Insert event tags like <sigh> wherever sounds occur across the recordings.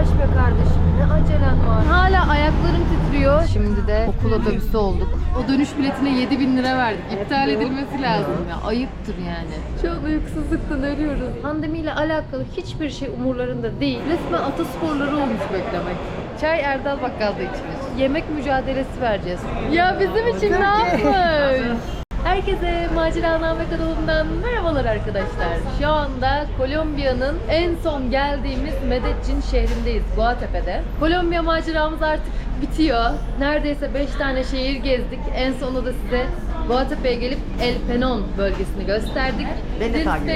Yavaş be kardeşim ne acelen var. Hala ayaklarım titriyor. Şimdi de okul otobüsü olduk. O dönüş biletine 7000 lira verdik. İptal edilmesi lazım ya. Ayıptır yani. Şu an uykusuzluktan ölüyoruz. Pandemiyle alakalı hiçbir şey umurlarında değil. Resmen atasporları olmuş beklemek. Çay Erdal Bakkal'da içilir. Yemek mücadelesi vereceğiz. Ya bizim için ne yapmış? <laughs> Herkese Maceraname kanalından merhabalar arkadaşlar. Şu anda Kolombiya'nın en son geldiğimiz Medellin şehrindeyiz, Guatepe'de. Kolombiya maceramız artık bitiyor. Neredeyse 5 tane şehir gezdik. En sonunda da size Guatepe'ye gelip El Penon bölgesini gösterdik. Ben de takip.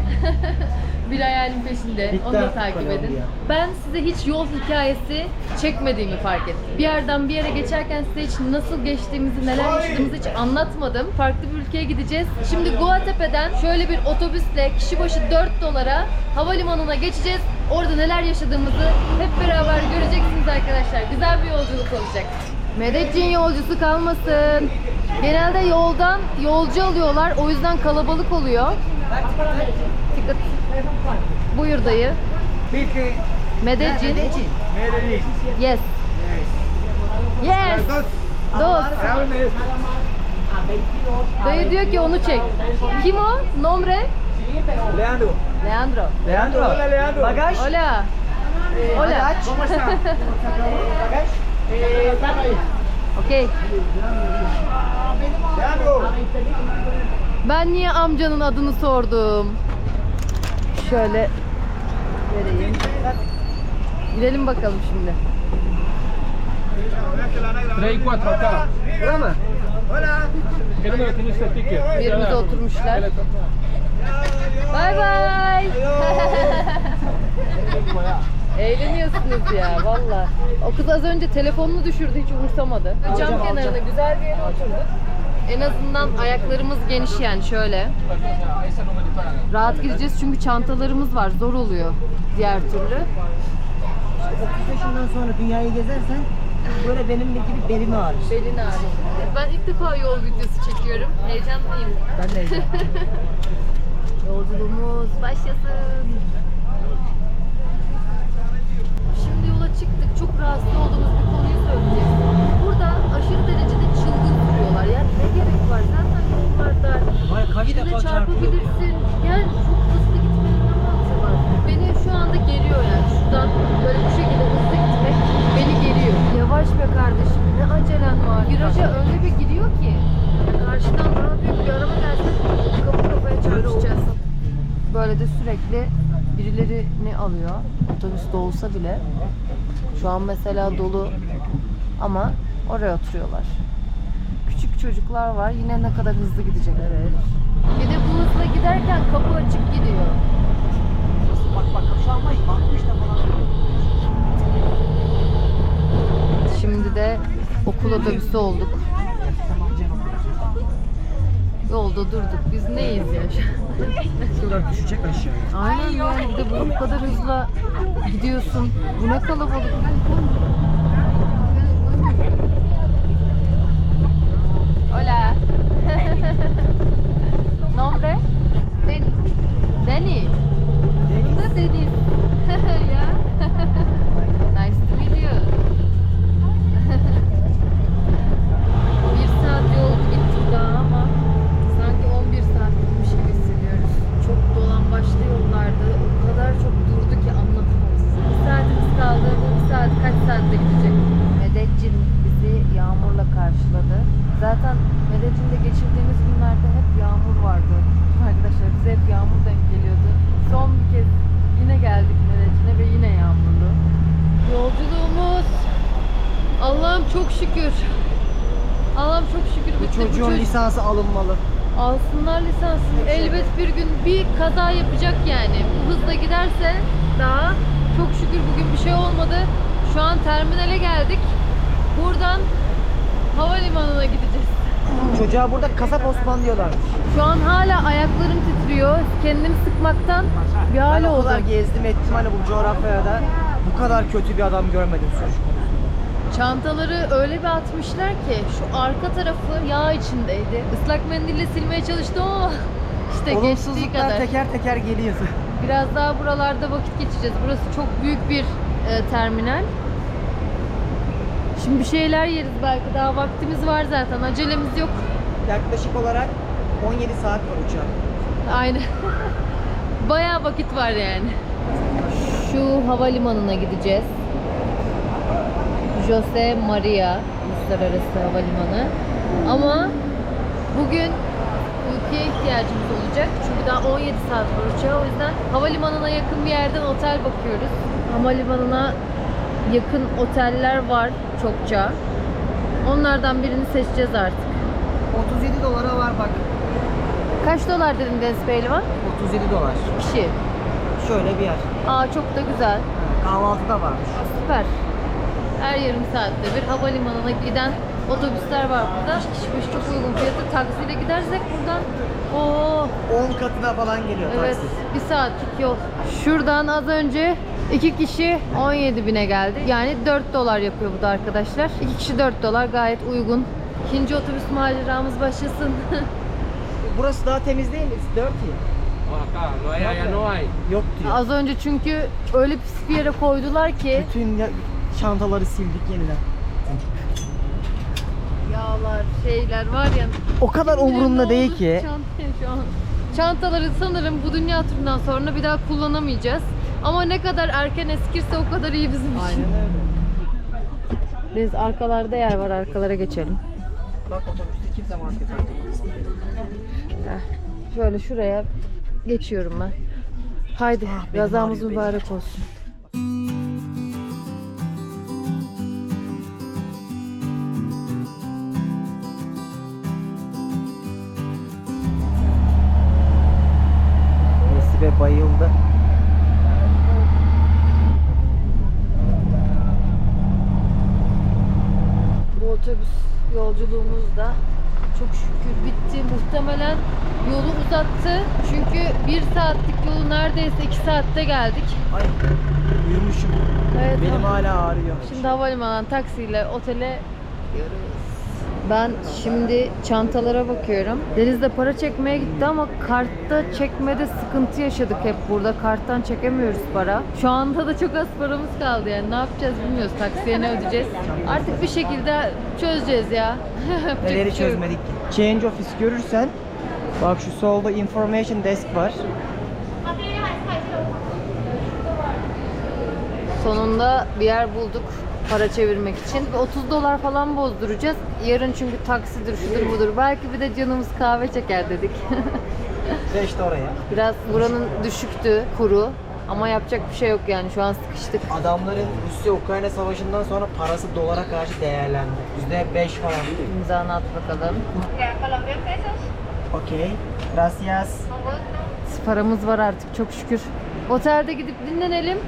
<laughs> bir hayalin peşinde. Bitti Onu da takip edin. Kolombiya. Ben size hiç yol hikayesi çekmediğimi fark ettim. Bir yerden bir yere geçerken size hiç nasıl geçtiğimizi, neler yaşadığımızı hiç anlatmadım. Farklı bir ülkeye gideceğiz. Şimdi Guatepe'den şöyle bir otobüsle kişi başı 4 dolara havalimanına geçeceğiz. Orada neler yaşadığımızı hep beraber göreceksiniz arkadaşlar. Güzel bir yolculuk olacak. Medellin yolcusu kalmasın. Genelde yoldan yolcu alıyorlar. O yüzden kalabalık oluyor. Dikkat. Buyur dayı. Bitti. Medellin. Medellin. Yes. Yes. Dos. Dayı diyor ki onu çek. Kim o? Nombre? Leandro. Leandro. Leandro. Hola Leandro. Bagaj. Hola. Hola. Bagaj. ¿Cómo está? <laughs> Bagaj. Eh. Okey. Leandro. Ben niye amcanın adını sordum? Şöyle vereyim. Gidelim bakalım şimdi. 3 y 4 acá. Bura mı? Hola. ¿Qué número tiene usted ticket? Yerimize oturmuşlar. Bay bay. <laughs> Eğleniyorsunuz ya valla. O kız az önce telefonunu düşürdü hiç umursamadı. Cam kenarına güzel bir yere oturduk. En azından ayaklarımız geniş yani şöyle. Rahat gideceğiz çünkü çantalarımız var. Zor oluyor diğer türlü. 30 yaşından sonra dünyayı gezersen böyle benim gibi belimi ağrır. Belin ağrıyor. Ben ilk defa yol videosu çekiyorum. Heyecanlıyım. Ben de heyecanlıyım. <laughs> Yolculuğumuz başlasın. Şimdi yola çıktık. Çok rahatsız olduğumuz bir konuyu söyleyeceğiz. Burada aşırı. Yani ne gerek var? Zaten yollar dar. Vay kaç Birine defa çarpabilirsin. Yani çok hızlı gitmenin ne mantığı var? Beni şu anda geriyor yani. Şuradan böyle bu şekilde hızlı gitmek beni geriyor. Yavaş be kardeşim. Ne acelen var? Viraja öyle bir giriyor ki. Karşıdan daha büyük bir araba gelse kapı kafaya çarpışacağız. Böyle de sürekli birilerini alıyor. Otobüs dolsa bile. Şu an mesela dolu ama oraya oturuyorlar. Çocuklar var. Yine ne kadar hızlı gidecekler. Bir de bu hızla giderken kapı açık gidiyor. Bak bak şu an 60 da falan. Şimdi de okul otobüsü olduk. Yolda durduk. Biz neyiz ya şu an? Düşecek aşağıya. Aynen yani bir de bu, bu kadar hızla gidiyorsun. Bu ne kalabalık. Hola. Nombre? Deni. Deni. Bu da Deniz. ya. nice to meet you. bir saat yol gittik daha ama sanki 11 saat gitmiş gibi hissediyoruz. Çok dolan başlı yollardı. O kadar çok durdu ki anlatamam size. Bir saatimiz kaldı. Bu bir saat kaç saatte gidecek? Medellin bizi yağmurla karşıladı. Zaten Medellin'de geçirdiğimiz günlerde hep yağmur vardı. Arkadaşlar bize hep yağmur denk geliyordu. Son bir kez yine geldik Medellin'e ve yine yağmurlu. Yolculuğumuz Allah'ım çok şükür. Allah'ım çok şükür Bu bitti. çocuğun çocuk- lisansı alınmalı. Alsınlar lisansını. Elbet bir gün bir kaza yapacak yani. Bu hızla giderse daha çok şükür bugün bir şey olmadı. Şu an terminale geldik. Buradan havalimanına gideceğiz. Çocuğa burada kasap Osman diyorlarmış. Şu an hala ayaklarım titriyor. Kendimi sıkmaktan bir hal ben o kadar oldu. gezdim ettim hani bu coğrafyada bu kadar kötü bir adam görmedim konusunda. Çantaları öyle bir atmışlar ki şu arka tarafı yağ içindeydi. Islak mendille silmeye çalıştım ama <laughs> işte geçtiği kadar. teker teker geliyor. <laughs> Biraz daha buralarda vakit geçeceğiz. Burası çok büyük bir e, terminal. Şimdi bir şeyler yeriz belki. Daha vaktimiz var zaten. Acelemiz yok. Yaklaşık olarak 17 saat var uçağın. Aynen. <laughs> Bayağı vakit var yani. Şu havalimanına gideceğiz. Jose Maria Uluslararası Havalimanı. Ama bugün uykuya ihtiyacımız olacak. Çünkü daha 17 saat var uçağa. O yüzden havalimanına yakın bir yerden otel bakıyoruz. Havalimanına yakın oteller var çokça. Onlardan birini seçeceğiz artık. 37 dolara var bak. Kaç dolar dedin Deniz Pehlivan? 37 dolar. Kişi. Şöyle bir yer. Aa çok da güzel. Kahvaltı da varmış. Süper. Her yarım saatte bir havalimanına giden otobüsler var burada. Kişi başı çok uygun fiyatı. Taksiyle gidersek buradan o 10 katına falan geliyor evet taksi. bir saatlik yol. Şuradan az önce iki kişi 17 bine geldi. Yani 4 dolar yapıyor bu da arkadaşlar. İki kişi 4 dolar gayet uygun. İkinci otobüs maceramız başlasın. <laughs> Burası daha temiz değil mi? It's dirty. Acá, no hay, allá no hay. Yok diyor. az önce çünkü öyle pis bir yere koydular ki Bütün ya- çantaları sildik yeniden. yağlar, şeyler var ya O kadar umurumda değil ki. Çantaya şu an. Çantaları sanırım bu dünya turundan sonra bir daha kullanamayacağız. Ama ne kadar erken eskirse o kadar iyi bizim için. Aynen öyle. Biz arkalarda yer var arkalara geçelim. Bak otobüste kimse maske takmıyor. Heh, Şöyle şuraya geçiyorum ben. Haydi Ah, gazamız benim. mübarek olsun. Nesibe bayıldı. Bu otobüs yolculuğumuz da çok şükür bitti. Muhtemelen yolu uzattı. Çünkü bir saatlik yolu neredeyse iki saatte geldik. Ay uyumuşum. Evet, Benim ama- hala ağrıyor. Şimdi havalimanından taksiyle otele gidiyoruz. Ben şimdi çantalara bakıyorum. Deniz de para çekmeye gitti ama kartta çekmede sıkıntı yaşadık hep burada. Karttan çekemiyoruz para. Şu anda da çok az paramız kaldı yani. Ne yapacağız bilmiyoruz. Taksiye ne ödeyeceğiz? Artık bir şekilde çözeceğiz ya. <laughs> Neleri çözmedik. Change office görürsen bak şu solda information desk var. Sonunda bir yer bulduk para çevirmek için. 30 dolar falan bozduracağız. Yarın çünkü taksidir, şudur budur. Belki bir de canımız kahve çeker dedik. <laughs> Ve işte oraya. Biraz buranın düşüktü kuru. Ama yapacak bir şey yok yani şu an sıkıştık. Adamların Rusya-Ukrayna savaşından sonra parası dolara karşı değerlendi. %5 falan. İmzanı at bakalım. Okey. Gracias. Paramız var artık çok şükür. Otelde gidip dinlenelim.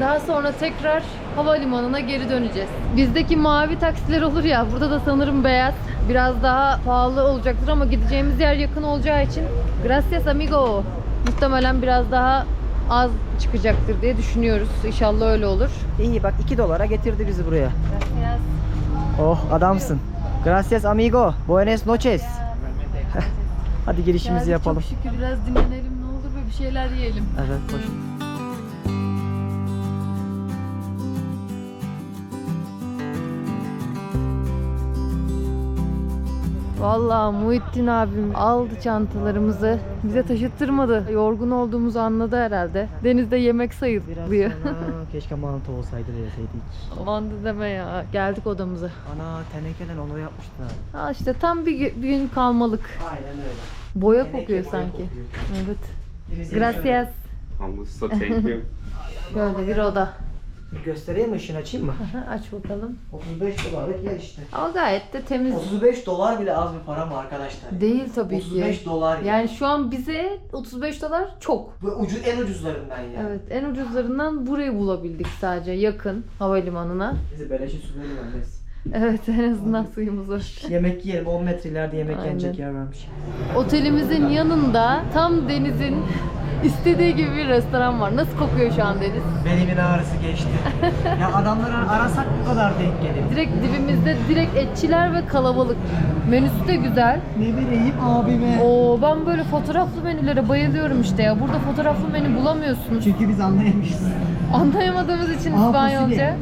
Daha sonra tekrar havalimanına geri döneceğiz. Bizdeki mavi taksiler olur ya, burada da sanırım beyaz. Biraz daha pahalı olacaktır ama gideceğimiz yer yakın olacağı için gracias amigo. Muhtemelen biraz daha az çıkacaktır diye düşünüyoruz. İnşallah öyle olur. İyi bak 2 dolara getirdi bizi buraya. Gracias. Oh adamsın. Gracias amigo. Buenas noches. Hadi girişimizi Geldik, yapalım. Çok şükür biraz dinlenelim ne olur ve bir şeyler yiyelim. Evet hoş. Vallahi Muhittin abim aldı çantalarımızı. Bize taşıttırmadı. Yorgun olduğumuzu anladı herhalde. Denizde yemek sayılıyor. keşke mantı olsaydı da yeseydik. Aman da deme ya. Geldik odamıza. Ana tenekeden onu yapmışlar. Ha işte tam bir, bir gün kalmalık. Aynen öyle. Boya Teneke kokuyor boya sanki. kokuyor. Evet. Gracias. Almost so thank you. <laughs> Böyle bir oda. Göstereyim mi ışığını açayım mı? Aç bakalım. 35 dolarlık yer işte. Ama gayet de temiz. 35 dolar bile az bir para mı arkadaşlar? Değil tabii ki. 35 dolar yani. Yani şu an bize 35 dolar çok. Bu ucuz en ucuzlarından yani. Evet en ucuzlarından burayı bulabildik sadece yakın havalimanına. Bizi beleşe su veriyor. Evet en azından suyumuz var. Yemek yiyelim 10 metre ileride yemek Aynen. yenecek yer vermiş. Otelimizin yanında tam denizin istediği gibi bir restoran var. Nasıl kokuyor şu an deniz? Belimin ağrısı geçti. <laughs> ya adamları arasak bu kadar denk gelir. Direkt dibimizde direkt etçiler ve kalabalık. Menüsü de güzel. Ne bileyim abime. Oo ben böyle fotoğraflı menülere bayılıyorum işte ya. Burada fotoğraflı menü bulamıyorsunuz. Çünkü biz anlayamayız. Anlayamadığımız için Aa, İspanyolca. fasulye.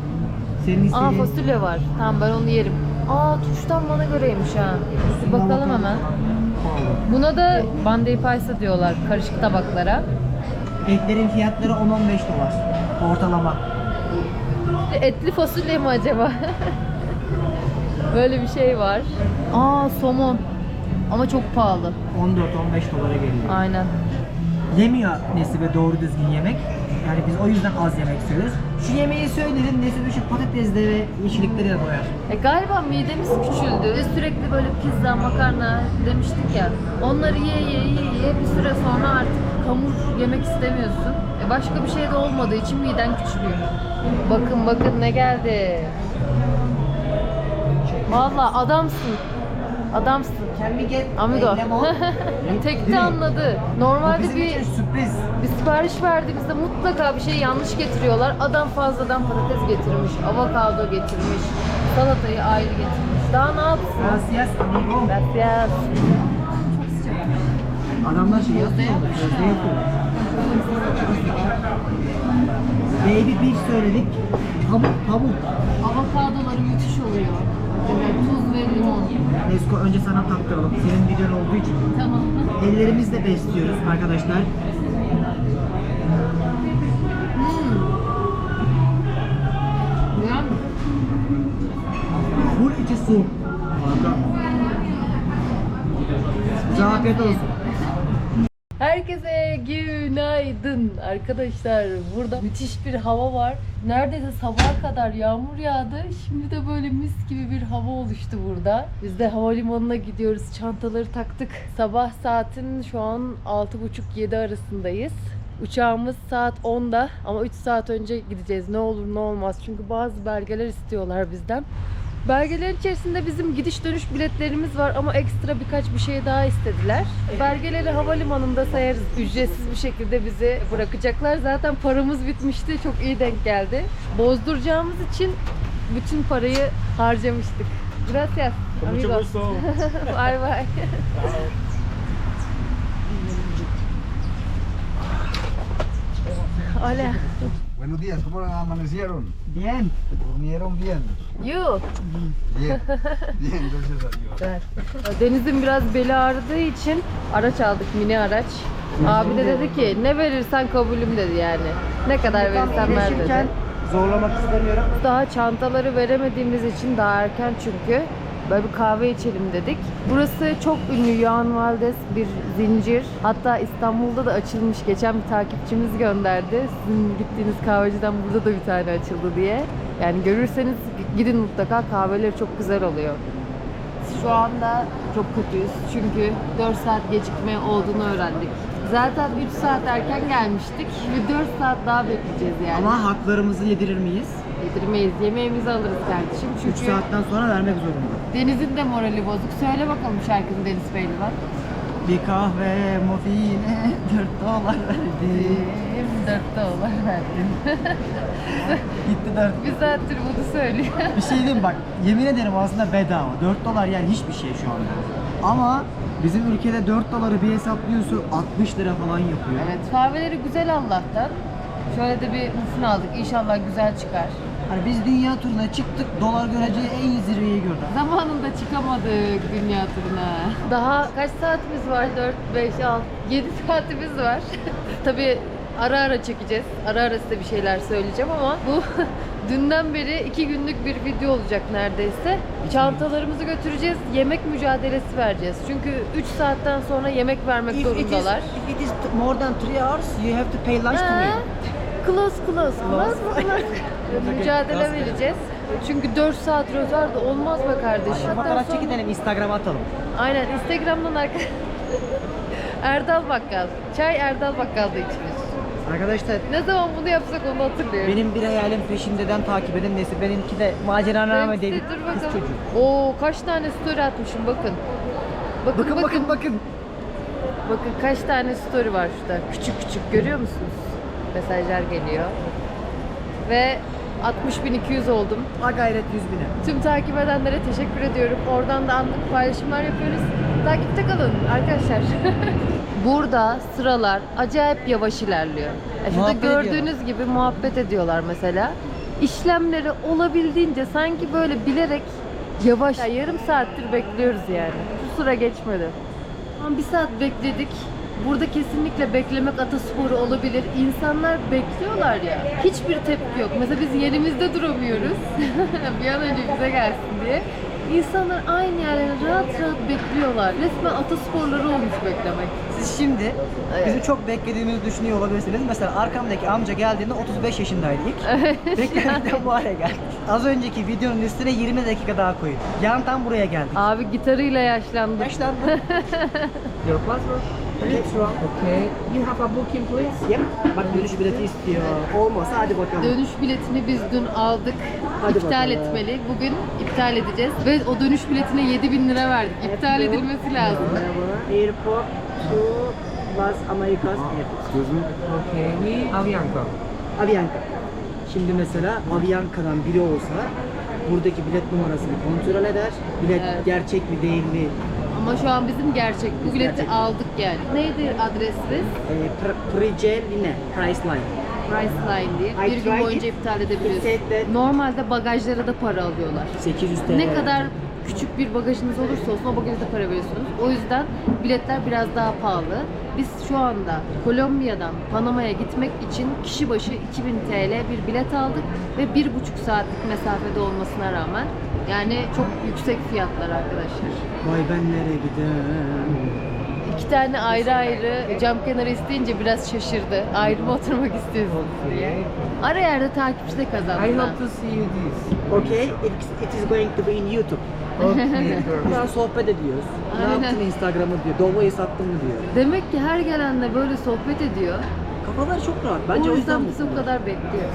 Senin Aa istediğin fasulye var. Tamam ben onu yerim. Aa tuştan bana göreymiş ha. Bir bakalım hemen. Buna da bandei paisa diyorlar karışık tabaklara. Etlerin fiyatları 10-15 dolar. Ortalama. Etli fasulye mi acaba? <laughs> Böyle bir şey var. Aa somon. Ama çok pahalı. 14-15 dolara geliyor. Aynen. Yemiyor Nesibe doğru düzgün yemek. Yani biz o yüzden az yemek söylüyoruz. Şu yemeği söylerim Nesibe şu patatesle ve yeşillikleri de doyar. E galiba midemiz küçüldü sürekli böyle pizza, makarna demiştik ya. Onları ye ye ye ye bir süre sonra artık hamur yemek istemiyorsun. E başka bir şey de olmadığı için miden küçülüyor. Bakın bakın ne geldi. Valla adamsın. Adamsın. Can we get Amigo. lemon? <laughs> Tekte anladı. Bu Normalde bizim bir için sürpriz. bir sipariş verdiğimizde mutlaka bir şey yanlış getiriyorlar. Adam fazladan patates getirmiş, avokado getirmiş, salatayı ayrı getirmiş. Daha ne yapsın? Gracias amigo. Gracias. Adamlar şey yapıyor. Gözde yapıyor. Baby beef söyledik. Pamuk pamuk. Avokadoları müthiş oluyor. Tuz ve limon. Nesko önce sana tattıralım. Senin videon olduğu için. Tamam. Ellerimizle besliyoruz arkadaşlar. Güzel mi? Full içi su. Harika. Size afiyet olsun. Herkese günaydın arkadaşlar. Burada müthiş bir hava var. Neredeyse sabaha kadar yağmur yağdı. Şimdi de böyle mis gibi bir hava oluştu burada. Biz de havalimanına gidiyoruz. Çantaları taktık. Sabah saatin şu an 6.30-7 arasındayız. Uçağımız saat 10'da ama 3 saat önce gideceğiz. Ne olur ne olmaz. Çünkü bazı belgeler istiyorlar bizden. Belgelerin içerisinde bizim gidiş dönüş biletlerimiz var ama ekstra birkaç bir şey daha istediler. Belgeleri havalimanında sayarız. Ücretsiz bir şekilde bizi bırakacaklar. Zaten paramız bitmişti. Çok iyi denk geldi. Bozduracağımız için bütün parayı harcamıştık. Gracias. Con mucho amigo. gusto. <laughs> Bye bye. Hola. Buenos días, ¿cómo amanecieron? Bien. ¿Durmieron bien? You. Bien, <laughs> bien, gracias a Dios. Evet. Deniz'in biraz beli ağrıdığı için araç aldık, mini araç. Abi de dedi ki ne verirsen kabulüm dedi yani. Ne kadar verirsen ver dedi. Zorlamak istemiyorum. Daha çantaları veremediğimiz için daha erken çünkü. Böyle bir kahve içelim dedik. Burası çok ünlü Yuan Valdes bir zincir. Hatta İstanbul'da da açılmış. Geçen bir takipçimiz gönderdi. Sizin gittiğiniz kahveciden burada da bir tane açıldı diye. Yani görürseniz gidin mutlaka kahveleri çok güzel oluyor. Şu anda çok kötüyüz çünkü 4 saat gecikme olduğunu öğrendik. Zaten 3 saat erken gelmiştik ve 4 saat daha bekleyeceğiz yani. Ama haklarımızı yedirir miyiz? Yedirmeyiz, yemeğimizi alırız kardeşim. 3 Çünkü saatten sonra vermek zorunda. Deniz'in de morali bozuk. Söyle bakalım şarkını Deniz Pehlivan. Bir kahve mofine 4 <laughs> dolar verdim. 4 dolar verdim. <laughs> Gitti 4. Bir saattir bunu söylüyor. Bir şey diyeyim bak yemin ederim aslında bedava. 4 dolar yani hiçbir şey şu anda. Ama bizim ülkede 4 doları bir hesaplıyorsun 60 lira falan yapıyor. evet, kahveleri güzel Allah'tan. Şöyle de bir muffin aldık. İnşallah güzel çıkar. Hani biz dünya turuna çıktık dolar göreceği en iyi zirveyi gördük. Zamanında çıkamadık dünya turuna. Daha kaç saatimiz var? 4, 5, 6, 7 saatimiz var. <laughs> Tabii ara ara çekeceğiz. Ara ara size bir şeyler söyleyeceğim ama bu <laughs> dünden beri iki günlük bir video olacak neredeyse. Çantalarımızı götüreceğiz. Yemek mücadelesi vereceğiz. Çünkü 3 saatten sonra yemek vermek zorundalar. if it is more than 3 hours you have to pay lunch to Ha, me. Close close. Close close. <laughs> Mücadele vereceğiz. Çünkü 4 saat rötar da olmaz be kardeşim. Fotoğraf Sonra- çekinelim Instagram'a atalım. Aynen Instagram'dan arka... <laughs> Erdal Bakkal. Çay Erdal Bakkal'da içilir. Arkadaşlar Ne zaman bunu yapsak onu hatırlıyorum. benim bir hayalim peşindeden takip edin nesi benimki de macera rağmen değil dur kız bakalım. çocuğu. Oo kaç tane story atmışım bakın. Bakın Bakın bakın bakın. Bakın kaç tane story var şurada. Küçük küçük görüyor musunuz? Mesajlar geliyor. Ve 60.200 oldum. Ha gayret 100 bine. Tüm takip edenlere teşekkür ediyorum. Oradan da anlık paylaşımlar yapıyoruz. Takipte kalın arkadaşlar. <laughs> Burada sıralar acayip yavaş ilerliyor. Ya şurada Muhabbet gördüğünüz gibi muhabbet ediyorlar mesela. İşlemleri olabildiğince sanki böyle bilerek yavaş. Ya yarım saattir bekliyoruz yani. Şu sıra geçmedi. Ama bir saat bekledik. Burada kesinlikle beklemek atasporu olabilir. İnsanlar bekliyorlar ya. Hiçbir tepki yok. Mesela biz yerimizde duramıyoruz. <laughs> bir an önce bize gelsin diye. İnsanlar aynı yerlere rahat rahat bekliyorlar. Resmen atasporları olmuş beklemek. Siz şimdi bizim çok beklediğimizi düşünüyor olabilirsiniz. Mesela arkamdaki amca geldiğinde 35 yaşındaydı ilk. <laughs> Beklemekten bu hale geldik. Az önceki videonun üstüne 20 dakika daha koyun. Yandan buraya geldik. Abi gitarıyla yaşlandı. Yaşlandı. <laughs> Your passport? Next Okay. You have a booking, please? Yep. Bak dönüş bileti istiyor. Olmasa hadi bakalım. Dönüş biletini biz dün aldık. Hadi iptal bakalım. etmeli. Bugün iptal edeceğiz. Ve o dönüş biletine 7000 lira verdik. İptal Evet, bu. edilmesi lazım. Airport to Las Americas. Excuse me? Okay. We Avianca. Avianca. Şimdi mesela Avianca'dan biri olsa buradaki bilet numarasını kontrol eder. Bilet Evet. gerçek mi değil mi? Ama şu an bizim gerçek. Bu bileti aldık yani. Neydi adresiniz? E, pr- Priceline, Priceline. Priceline diye. I Bir gün tried boyunca it. iptal It said edebiliyorsunuz. Normalde bagajlara da para alıyorlar. 800 TL. Ne kadar küçük bir bagajınız olursa olsun o bagajda para veriyorsunuz. O yüzden biletler biraz daha pahalı. Biz şu anda Kolombiya'dan Panama'ya gitmek için kişi başı 2000 TL bir bilet aldık ve bir buçuk saatlik mesafede olmasına rağmen yani çok yüksek fiyatlar arkadaşlar. Vay ben nereye gideyim? İki tane ayrı ayrı cam kenarı isteyince biraz şaşırdı. Ayrı mı oturmak istiyorsunuz diye. Ara yerde takipçi de I kazandı. hope to see you this. Okay, it, it is going to be in YouTube. Okay, <laughs> Şu an sohbet ediyoruz. Ne Aynen. yaptın Instagram'ı diyor. Dolmayı sattın mı diyor. Demek ki her gelenle böyle sohbet ediyor. Kafalar çok rahat. Bence o yüzden biz o kadar bekliyoruz.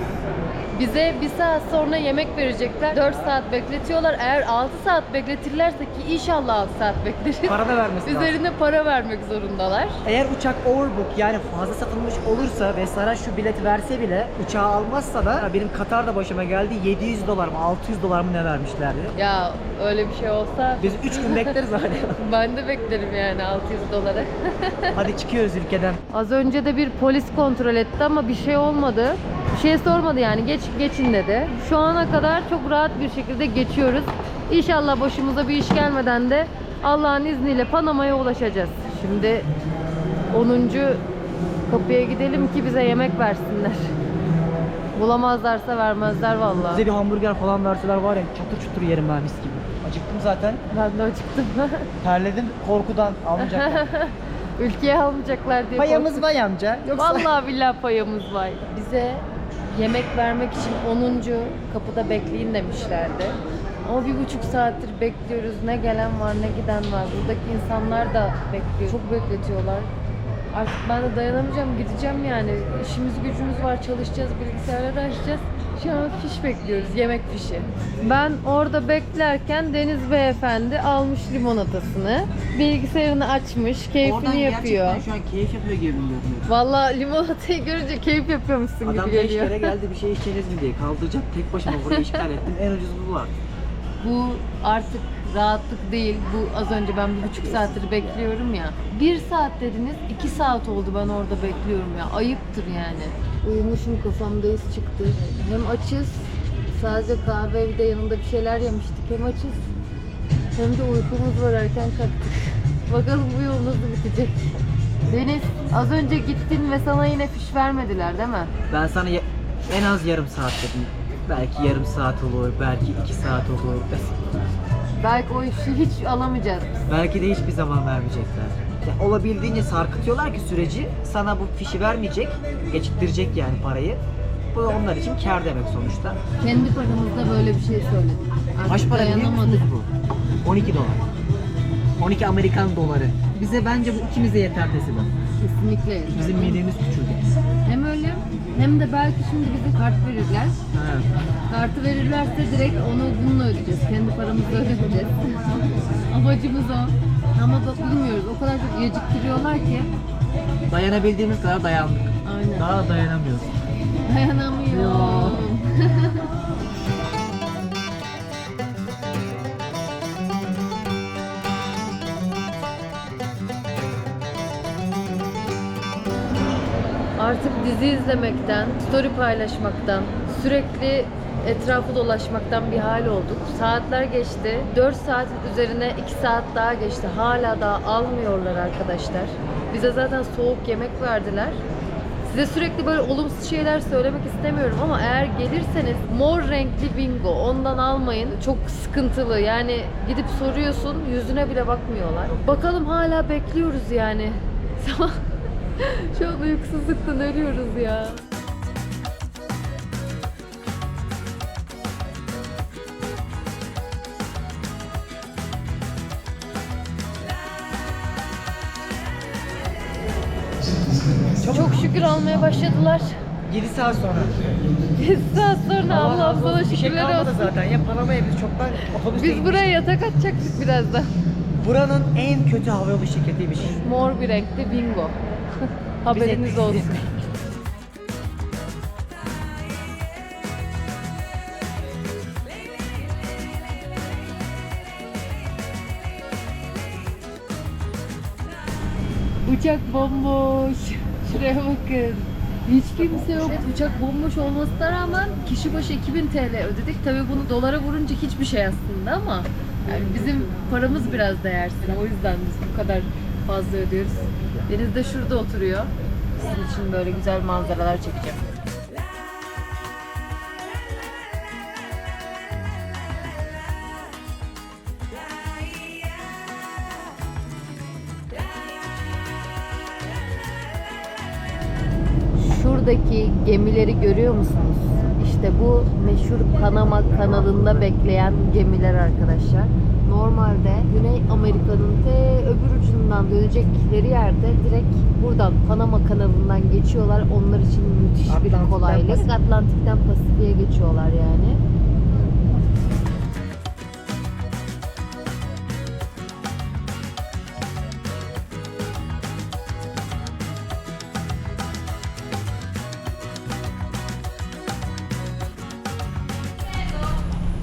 Bize bir saat sonra yemek verecekler. 4 saat bekletiyorlar. Eğer 6 saat bekletirlerse ki inşallah 6 saat bekleriz. Para da vermesi lazım. Üzerine para vermek zorundalar. Eğer uçak overbook yani fazla satılmış olursa ve sana şu bileti verse bile uçağı almazsa da benim Katar'da başıma geldi 700 dolar mı 600 dolar mı ne vermişlerdi. Ya öyle bir şey olsa Biz 3 gün bekleriz hala. <laughs> ben de beklerim yani 600 dolara. Hadi çıkıyoruz ülkeden. Az önce de bir polis kontrol etti ama bir şey olmadı. Şey sormadı yani geç geçin dedi. Şu ana kadar çok rahat bir şekilde geçiyoruz. İnşallah başımıza bir iş gelmeden de Allah'ın izniyle Panama'ya ulaşacağız. Şimdi 10. kapıya gidelim ki bize yemek versinler. Bulamazlarsa vermezler vallahi. Bize bir hamburger falan verseler var ya çatır çutur yerim ben mis gibi. Acıktım zaten. Ben de acıktım. <laughs> Terledim korkudan almayacaklar. Ülkeye almayacaklar diye Payamız vay amca. Yoksa... Vallahi billahi payımız var. Bize yemek vermek için 10. kapıda bekleyin demişlerdi. Ama bir buçuk saattir bekliyoruz. Ne gelen var ne giden var. Buradaki insanlar da bekliyor. Çok bekletiyorlar. Artık ben de dayanamayacağım. Gideceğim yani. İşimiz gücümüz var. Çalışacağız. Bilgisayarları açacağız. Şu an fiş bekliyoruz. Yemek fişi. Ben orada beklerken Deniz Beyefendi almış limonatasını. Bilgisayarını açmış. Keyfini yapıyor. şu an keyif yapıyor gibi biliyorum. Vallahi limonatayı görünce keyif yapıyormuşsun Adam gibi 5 geliyor. kere geldi bir şey içeceğiz mi diye kaldıracak tek başıma burayı işgal ettim en ucuz bu var. Bu artık rahatlık değil. Bu az önce ben bir buçuk saattir bekliyorum ya. Bir saat dediniz, iki saat oldu ben orada bekliyorum ya. Ayıptır yani. Uyumuşum kafamda iz çıktı. Hem açız, sadece kahve evde yanında bir şeyler yemiştik. Hem açız, hem de uykumuz var erken kalktık. <laughs> Bakalım bu yol nasıl bitecek. Deniz, az önce gittin ve sana yine fiş vermediler değil mi? Ben sana ya- en az yarım saat dedim. Belki yarım saat olur, belki iki saat olur. Belki o işi hiç alamayacağız. Belki de hiçbir zaman vermeyecekler. Ya olabildiğince sarkıtıyorlar ki süreci sana bu fişi vermeyecek, geçittirecek yani parayı. Bu da onlar için kar demek sonuçta. Kendi paramızda böyle bir şey söyledik. Artık para biliyor dayanamadık. bu? 12 dolar. 12 Amerikan doları. Bize bence bu ikimize yeter deseler. Kesinlikle. Bizim midemiz küçüldü. Hem öyle hem de belki şimdi bize kart verirler. Ha. Kartı verirlerse direkt onu bununla ödeyeceğiz. Kendi paramızla ödeyeceğiz. <laughs> Amacımız o. Ama bak bilmiyoruz. O kadar çok geciktiriyorlar ki. Dayanabildiğimiz kadar dayandık. Aynen. Daha dayanamıyoruz. Dayanamıyorum. Artık dizi izlemekten, story paylaşmaktan, sürekli etrafı dolaşmaktan bir hal olduk. Saatler geçti. 4 saat üzerine 2 saat daha geçti. Hala daha almıyorlar arkadaşlar. Bize zaten soğuk yemek verdiler. Size sürekli böyle olumsuz şeyler söylemek istemiyorum ama eğer gelirseniz mor renkli bingo ondan almayın. Çok sıkıntılı yani gidip soruyorsun yüzüne bile bakmıyorlar. Bakalım hala bekliyoruz yani. <laughs> Şu an uykusuzluktan ölüyoruz ya. Çok şükür almaya başladılar. 7 saat sonra. 7 saat sonra Allah Allah razı sana olsun. Bir şey şükürler kalmadı olsun. zaten. Ya Panama'ya biz çoktan otobüste Biz buraya yatak atacaktık birazdan. Buranın en kötü havayolu şirketiymiş. Mor bir renkli bingo. <laughs> Haberiniz Bize- olsun. Uçak bomboş. Şuraya bakın. Hiç kimse yok. Uçak bomboş olmasına rağmen kişi başı 2000 TL ödedik. Tabii bunu dolara vurunca hiçbir şey aslında ama yani bizim paramız biraz değersiz. O yüzden biz bu kadar fazla ödüyoruz. Deniz de şurada oturuyor. Sizin için böyle güzel manzaralar çekeceğim. Şuradaki gemileri görüyor musunuz? İşte bu meşhur Panama kanalında bekleyen gemiler arkadaşlar. Normalde Güney Amerika'nın te öbür ucundan dönecekleri yerde direkt buradan Panama kanalından geçiyorlar. Onlar için müthiş bir kolaylık. Atlantik'ten Pasifik'e geçiyorlar yani.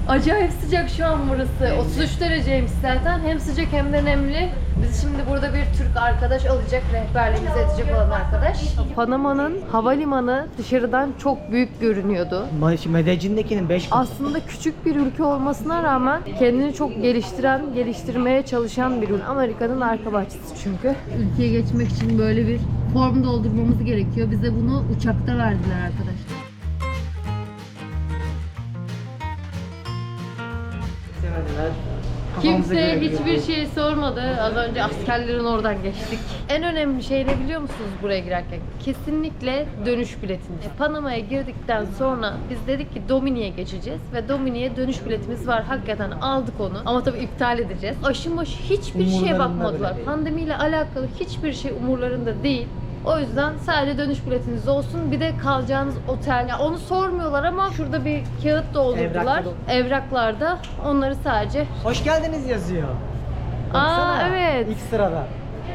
Acayip sıcak şu an burası. 33 dereceymiş zaten. Hem sıcak hem de nemli. Biz şimdi burada bir Türk arkadaş alacak, rehberliğimizi edecek olan arkadaş. Panama'nın havalimanı dışarıdan çok büyük görünüyordu. Medellin'dekinin 5 Aslında küçük bir ülke olmasına rağmen kendini çok geliştiren, geliştirmeye çalışan bir ülke. Amerika'nın arka bahçesi çünkü. Ülkeye geçmek için böyle bir form doldurmamız gerekiyor. Bize bunu uçakta verdiler Kimse hiçbir şey sormadı. Az önce askerlerin oradan geçtik. En önemli şey ne biliyor musunuz buraya girerken? Kesinlikle dönüş biletiniz. Panama'ya girdikten sonra biz dedik ki Domini'ye geçeceğiz ve Domini'ye dönüş biletimiz var. Hakikaten aldık onu. Ama tabii iptal edeceğiz. Aşı maşı hiçbir şeye Umurlarında bakmadılar. değil. Pandemiyle alakalı hiçbir şey umurlarında değil. O yüzden sadece dönüş biletiniz olsun. Bir de kalacağınız otel. Ya onu sormuyorlar ama şurada bir kağıt doldurdular. Evrakta dol- Evraklarda onları sadece Hoş geldiniz yazıyor. Aa Baksana, evet. İlk sırada.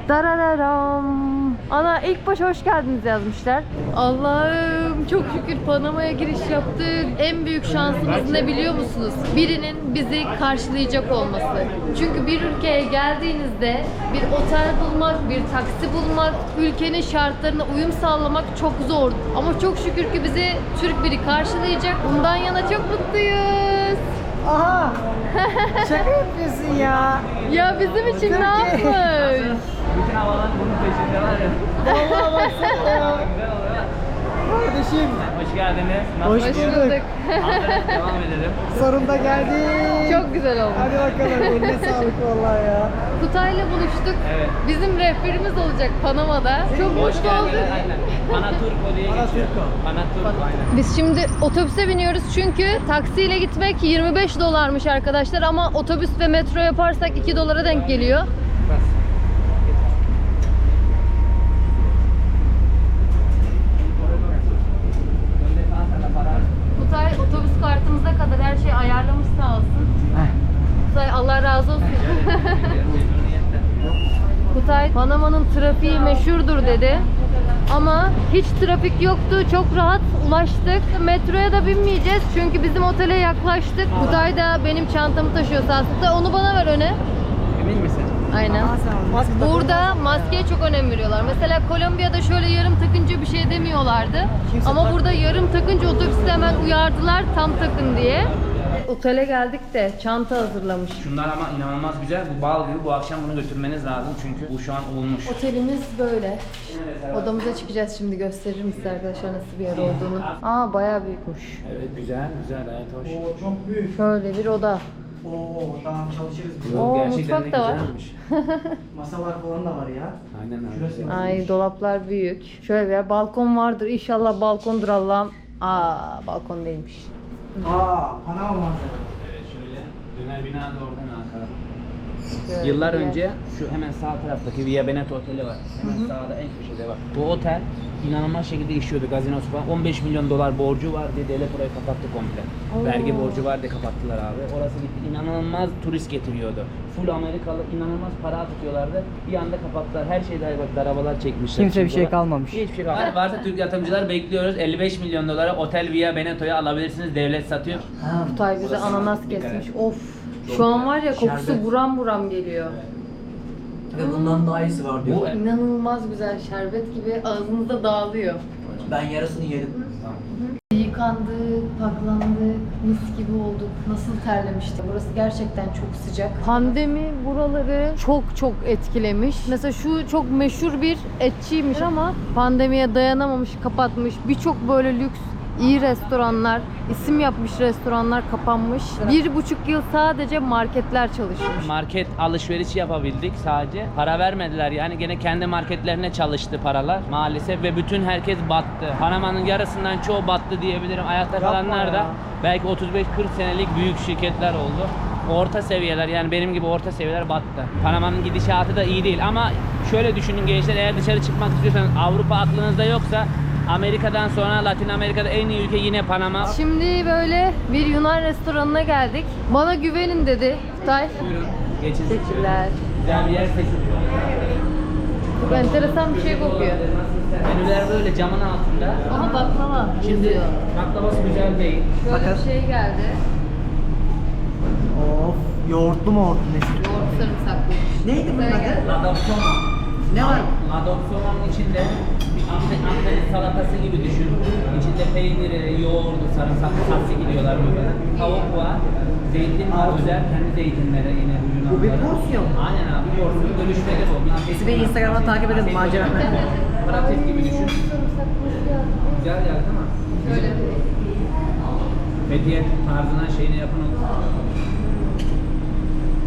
Darararam. Ana ilk başa hoş geldiniz yazmışlar. Allah'ım çok şükür Panama'ya giriş yaptık. En büyük şansımız ne biliyor musunuz? Birinin bizi karşılayacak olması. Çünkü bir ülkeye geldiğinizde bir otel bulmak, bir taksi bulmak, ülkenin şartlarına uyum sağlamak çok zor. Ama çok şükür ki bizi Türk biri karşılayacak. Bundan yana çok mutluyuz. Aha! Şaka <laughs> yapıyorsun ya. Ya bizim için ne yapmış? Bütün havalar bunun peşinde var ya. Vallahi baksana ya. Kardeşim Hoş geldiniz. Hoş Hoş bulduk. bulduk. Devam edelim. sonunda geldik. Çok güzel oldu. Hadi bakalım eline sağlık vallahi ya. Kutay'la buluştuk. Evet. Bizim rehberimiz olacak Panama'da. Çok Hoş mutlu olduk. geldiniz. Aynen. Panaturko diye Panaturko. geçiyor. Panaturko aynen. Biz şimdi otobüse biniyoruz çünkü taksiyle gitmek 25 dolarmış arkadaşlar ama otobüs ve metro yaparsak 2 dolara denk geliyor. Kutay otobüs kartımıza kadar her şeyi ayarlamış sağ olsun. Kutay Allah razı olsun. Kutay Panama'nın trafiği meşhurdur dedi. Ama hiç trafik yoktu. Çok rahat ulaştık. Metroya da binmeyeceğiz. Çünkü bizim otele yaklaştık. Kutay da benim çantamı taşıyor sağ olsun. Kutay, Onu bana ver öne. Aynen. Maske Burada maskeye çok önem veriyorlar. Mesela Kolombiya'da şöyle yarım takınca bir şey demiyorlardı. Kimse Ama burada yarım takınca otobüste hemen uyardılar tam takın diye. Otele geldik de çanta hazırlamış. Şunlar ama inanılmaz güzel. Bu bal gibi. Bu akşam bunu götürmeniz lazım çünkü bu şu an olmuş. Otelimiz böyle. Odamıza çıkacağız şimdi gösteririm size arkadaşlar nasıl bir yer olduğunu. Aa bayağı büyükmüş. Evet güzel güzel gayet hoş. Oo, çok büyük. Şöyle bir oda. Oo tamam çalışırız biz. Oo, Gerçekten mutfak da var. güzelmiş. <laughs> Masalar falan da var ya. Aynen Şurası- öyle. Ay dolaplar büyük. Şöyle bir balkon vardır. İnşallah balkondur Allah'ım. Aa balkon değilmiş. Aa Panama manzara. Evet şöyle. Döner bina da oradan arkada. Şöyle Yıllar bir yer. önce şu hemen sağ taraftaki Via Veneto Oteli var. Hemen sağda en köşede var. Bu otel inanılmaz şekilde işliyordu gazinosu falan. 15 milyon dolar borcu var diye devlet orayı kapattı komple. Oo. Vergi borcu var diye kapattılar abi. Orası gitti. İnanılmaz turist getiriyordu. Full Amerikalı inanılmaz para tutuyorlardı. Bir anda kapattılar. Her şeyde bak arabalar çekmişler. Kimse bir şey kalmamış. Hiçbir şey kalmamış. Varsa Türk yatırımcılar bekliyoruz. 55 milyon dolara Otel Via Veneto'yu alabilirsiniz. Devlet satıyor. Ha, Kutay bize ananas kesmiş. Of. Şu an var ya kokusu Şerbet. buram buram geliyor. Ve bundan daha iyisi var Bu İnanılmaz güzel şerbet gibi ağzınıza dağılıyor. Ben yarısını yedim. Yıkandık, paklandık, mis gibi olduk. Nasıl terlemişti. Burası gerçekten çok sıcak. Pandemi buraları çok çok etkilemiş. Mesela şu çok meşhur bir etçiymiş ama pandemiye dayanamamış, kapatmış. Birçok böyle lüks iyi restoranlar, isim yapmış restoranlar kapanmış. Bir buçuk yıl sadece marketler çalışmış. Market alışveriş yapabildik sadece. Para vermediler yani gene kendi marketlerine çalıştı paralar maalesef ve bütün herkes battı. Panama'nın yarısından çoğu battı diyebilirim. Ayakta Yapma kalanlar da ya. belki 35-40 senelik büyük şirketler oldu. Orta seviyeler yani benim gibi orta seviyeler battı. Panama'nın gidişatı da iyi değil ama şöyle düşünün gençler eğer dışarı çıkmak istiyorsanız Avrupa aklınızda yoksa Amerika'dan sonra Latin Amerika'da en iyi ülke yine Panama. Şimdi böyle bir Yunan restoranına geldik. Bana güvenin dedi Kutay. Buyurun geçin. Teşekkürler. Güzel bir yer seçin. Çok enteresan bir şey kokuyor. Menüler böyle camın altında. Ama baklava Şimdi baklavası güzel değil. Şöyle Bakın. bir şey geldi. Of yoğurtlu mu yoğurtlu nesil? Yoğurt sarımsaklı. Neydi bunun adı? geldi. Ladopsoma. Ne var? Ladopsoma'nın içinde Akdeniz salatası gibi düşün. İçinde peyniri, yoğurdu, sarımsaklı tatlı gidiyorlar böyle. Tavuk var, zeytin var, özel kendi zeytinleri yine bu bir porsiyon. Aynen abi, porsiyon dönüşmeli bu. Sizi beni Instagram'dan takip edin macera. Pratik gibi düşün. Güzel geldi mi? Şöyle. Fethiye tarzına şeyini yapın.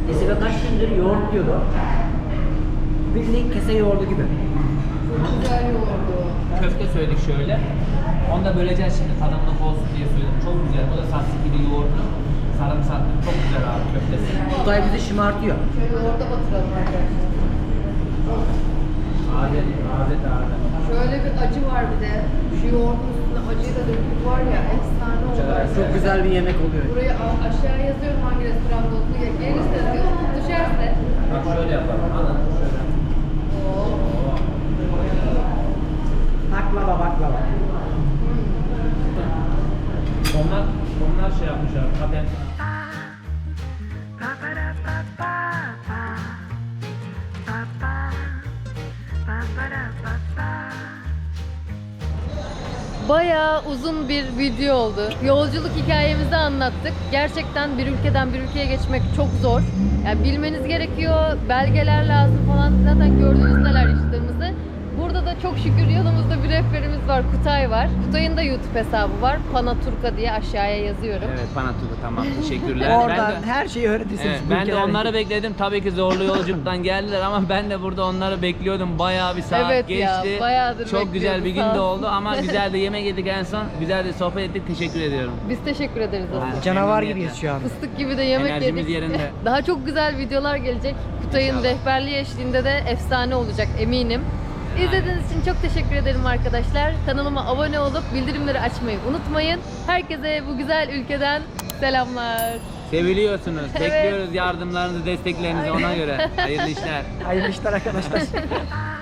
Nesibe kaç gündür yoğurt diyordu. Bildiğin kese yoğurdu gibi. Çok güzel yoğurdu. Köfte söyledik şöyle. Onu da böleceğiz şimdi tadımlık olsun diye söyledim. Çok güzel. Bu da saksı gibi yoğurtlu. Sarımsaklı. Çok güzel abi köftesi. Kutay bizi şımartıyor. Şöyle yoğurda batıralım arkadaşlar. Taze, taze taze. Şöyle bir acı var bir de. Şu yoğurdun üstüne acıyı da döktük var ya efsane. Güzel. Çok güzel bir yemek oluyor. Buraya aşağıya yazıyorum hangi restoranda olduğunu. Ya Gelirse diyor, düşerse. Bak şöyle yapalım. Alın. Şöyle. Oo. Baklava baklava. Onlar, onlar şey yapmışlar. Patent. Bayağı uzun bir video oldu. Yolculuk hikayemizi anlattık. Gerçekten bir ülkeden bir ülkeye geçmek çok zor. Yani bilmeniz gerekiyor, belgeler lazım falan. Zaten gördünüz neler yaşadığımızı. Çok şükür yanımızda bir rehberimiz var, Kutay var. Kutay'ın da YouTube hesabı var. Panaturka diye aşağıya yazıyorum. Evet Panatuku tamam. Teşekkürler. Oradan Ben de- her şeyi öğretirsiniz. Evet, ben de onları bekledim. Tabii ki zorlu yolculuktan geldiler ama ben de burada onları bekliyordum. Bayağı bir saat Evet ya, geçti. bayağıdır Çok güzel bir gün de oldu ama <laughs> güzel de yemek yedik en son. Güzel de sohbet ettik. Teşekkür ediyorum. Biz teşekkür ederiz aslında. Canavar gibiyiz şu an. Fıstık gibi de yemek Enerjimiz yedik. yerinde. <laughs> Daha çok güzel videolar gelecek. Kutay'ın rehberliği eşliğinde de efsane olacak eminim. İzlediğiniz için çok teşekkür ederim arkadaşlar. Kanalıma abone olup bildirimleri açmayı unutmayın. Herkese bu güzel ülkeden selamlar. Seviliyorsunuz. <laughs> Evet. Bekliyoruz yardımlarınızı, desteklerinizi ona göre. Hayırlı işler. Hayırlı işler arkadaşlar. <laughs>